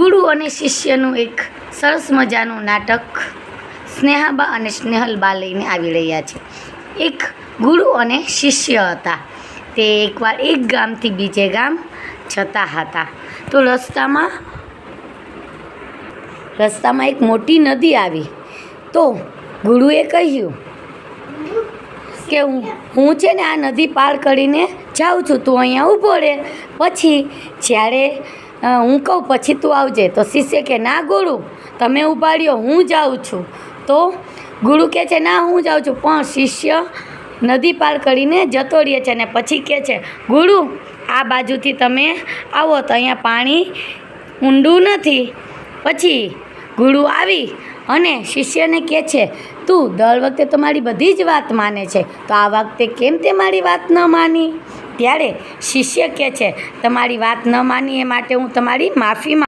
ગુરુ અને શિષ્યનું એક સરસ મજાનું નાટક સ્નેહાબા અને સ્નેહલબા લઈને આવી રહ્યા છે. એક ગુરુ અને શિષ્ય હતા. તે એકવાર એક ગામથી બીજે ગામ જતા હતા. તો રસ્તામાં રસ્તામાં એક મોટી નદી આવી. તો ગુરુએ કહ્યું કે હું હું છે ને આ નદી પાર કરીને જાઉં છું, તું અહીંયા ઊભો રહે. પછી જ્યારે હું કહું, પછી તું આવજે. તો શિષ્ય કે, ના ગુરુ, તમે ઉપાડ્યો, હું જાઉં છું. તો ગુરુ કહે છે, ના, હું જાઉં છું. પણ શિષ્ય નદી પાર કરીને જતો રહે છે ને પછી કહે છે, ગુરુ, આ બાજુથી તમે આવો. તો અહીંયા પાણી ઊંડું નથી. પછી ગુરુ આવી અને શિષ્યને કહે છે, તું દર વખતે તો મારી બધી જ વાત માને છે. તો આ વખતે કેમ તે મારી વાત ન માની? ત્યારે શિષ્ય કહે છે તમારી વાત ન માની એ માટે હું તમારી માફી